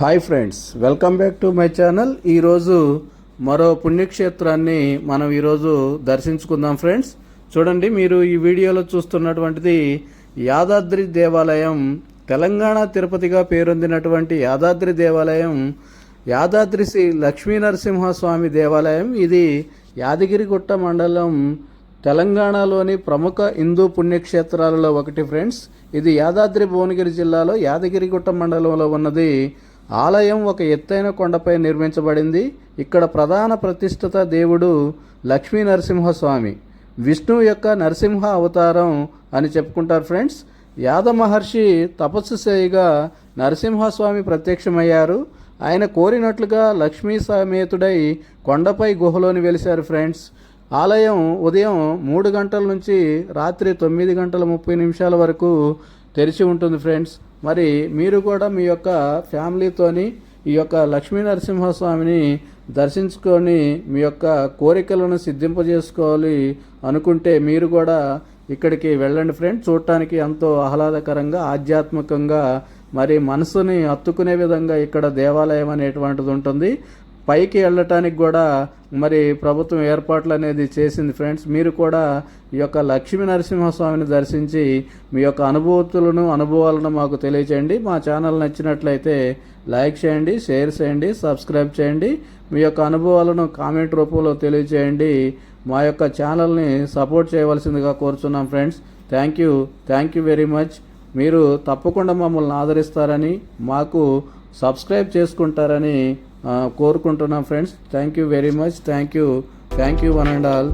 Hi friends welcome back to my channel. ఈరోజు మరో పుణ్యక్షేత్రాన్ని మనం ఈరోజు దర్శించుకుందాం ఫ్రెండ్స్. చూడండి మీరు ఈ వీడియోలో చూస్తున్నటువంటిది యాదాద్రి దేవాలయం తెలంగాణ తిరుపతిగా పేరొందినటువంటి యాదాద్రి దేవాలయం యాదాద్రి శ్రీ లక్ష్మీ నరసింహస్వామి దేవాలయం. ఇది యాదగిరిగుట్ట మండలం తెలంగాణలోని ప్రముఖ హిందూ పుణ్యక్షేత్రాలలో ఒకటి ఫ్రెండ్స్. ఇది యాదాద్రి భువనగిరి జిల్లాలో యాదగిరిగుట్ట మండలంలో ఉన్నది. ఆలయం ఒక ఎత్తైన కొండపై నిర్మించబడింది. ఇక్కడ ప్రధాన ప్రతిష్ఠిత దేవుడు లక్ష్మీ నరసింహస్వామి. విష్ణువు యొక్క నరసింహ అవతారం అని చెప్పుకుంటారు ఫ్రెండ్స్. యాద మహర్షి తపస్సు చేయగా నరసింహస్వామి ప్రత్యక్షమయ్యారు. ఆయన కోరినట్లుగా లక్ష్మీ సమేతుడై కొండపై గుహలోని వెలిశారు ఫ్రెండ్స్. ఆలయం ఉదయం మూడు గంటల నుంచి రాత్రి తొమ్మిది గంటల ముప్పై నిమిషాల వరకు తెరిచి ఉంటుంది ఫ్రెండ్స్. మరి మీరు కూడా మీ యొక్క ఫ్యామిలీతోని ఈ యొక్క లక్ష్మీ నరసింహస్వామిని దర్శించుకొని మీ యొక్క కోరికలను సిద్ధింపజేసుకోవాలి అనుకుంటే మీరు కూడా ఇక్కడికి వెళ్ళండి ఫ్రెండ్ చూడటానికి ఎంతో ఆహ్లాదకరంగా ఆధ్యాత్మికంగా మరి మనసుని హత్తుకునే విధంగా ఇక్కడ దేవాలయం అనేటువంటిది ఉంటుంది. పైకి వెళ్ళటానికి కూడా మరి ప్రభుత్వం ఏర్పాట్లు అనేది చేసింది ఫ్రెండ్స్. మీరు కూడా ఈ యొక్క లక్ష్మీ నరసింహస్వామిని దర్శించి మీ యొక్క అనుభూతులను అనుభవాలను మాకు తెలియచేయండి. మా ఛానల్ నచ్చినట్లయితే లైక్ చేయండి షేర్ చేయండి సబ్స్క్రైబ్ చేయండి. మీ యొక్క అనుభవాలను కామెంట్ రూపంలో తెలియచేయండి. మా యొక్క ఛానల్ని సపోర్ట్ చేయవలసిందిగా కోరుచున్నాం friends. Thank you thank you very much. మీరు తప్పకుండా మమ్మల్ని ఆదరిస్తారని మాకు సబ్స్క్రైబ్ చేసుకుంటారని కోరుకుంటున్నాం friends thank you very much thank you thank you one and all